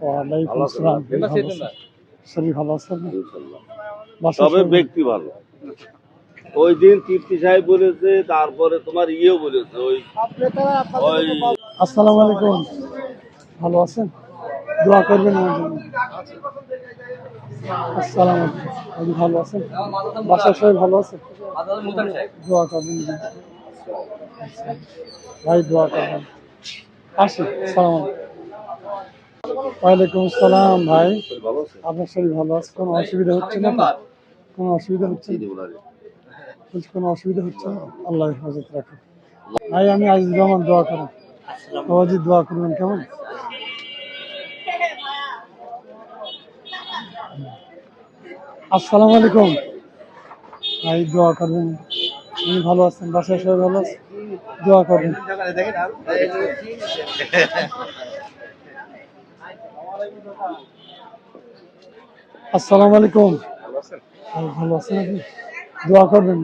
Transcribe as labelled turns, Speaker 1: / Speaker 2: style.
Speaker 1: ওয়ালাইকুম
Speaker 2: ভালো
Speaker 1: আসসালাম ভালো আছেন? শরীর ভালো আছেন?
Speaker 2: তবে ব্যক্তি ভালো। ওই দিন তৃপ্তি সাহেব বলেছে তারপরে তোমার ইয়েও বলেছে ওই
Speaker 1: আসসালামু আলাইকুম। ভালো আছেন? দোয়া করবেন আমার জন্য। আসসালামু আলাইকুম। ভালো আছেন? বাসার সবাই ভালো আছে? দোয়া করবেন। ভাই দোয়া করবেন। আসি সালাম ওয়ালাইকুম আসসালাম ভাই। আপনার শরীর ভালো আছে? কোনো অসুবিধা হচ্ছে না কোনো অসুবিধা হচ্ছে না বলছি কোনো অসুবিধা হচ্ছে না আল্লাহ হেফাজত রাখো ভাই আমি আজিজ রহমান দোয়া করুন। বাবাজি দোয়া করবেন কেমন? আসসালামু আলাইকুম। ভাই দোয়া করবেন। আপনি ভালো আছেন? বাসায় সবাই ভালো আছে? দোয়া করবেন। আসসালামু আলাইকুম। ভালো আছেন? আপনি দোয়া করবেন।